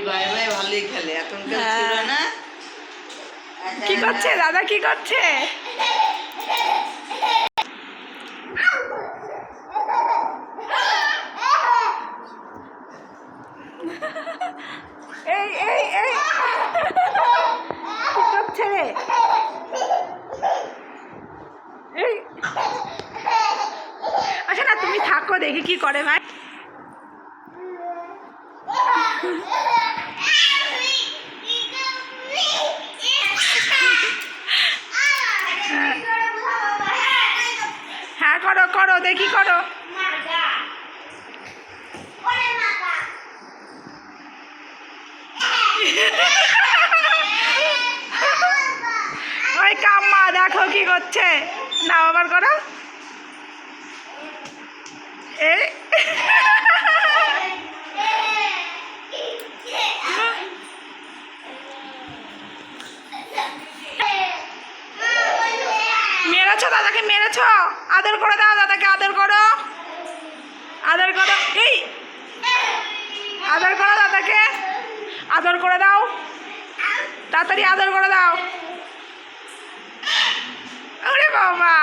ভালোই খেলে এখনকার হ্যাঁ। ছিল না। কি করছে দাদা কি করছে? এই এই এই। কি করছে রে? এই। আচ্ছা না তুমি থাকো দেখি কি করে ভাই হ্যাঁ করো করো দেখি করো। ওই কাম্মা দেখো কি করছে। না আবার করো। মেরেছো দাদাকে, মেরেছো? আদর করে দাও দাদাকে, আদর করো। আদর করো। এই! আদর করো দাদাকে। আদর করে দাও। তাড়াতাড়ি আদর করে দাও। আরে বাবা!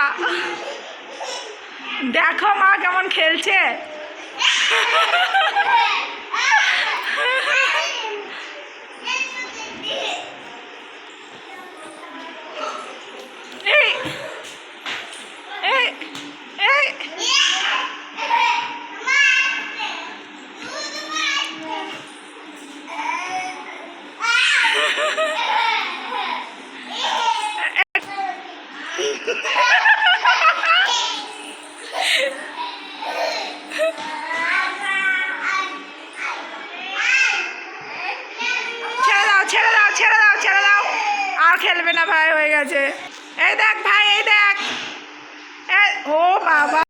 দেখো মা কেমন খেলছে এই এই এই ছেড়ে দাও ছেড়ে দাও ছেড়ে দাও ছেড়ে দাও আর খেলবে না ভাই হয়ে গেছে। এই দেখ ভাই এই দেখ। ও বাবা।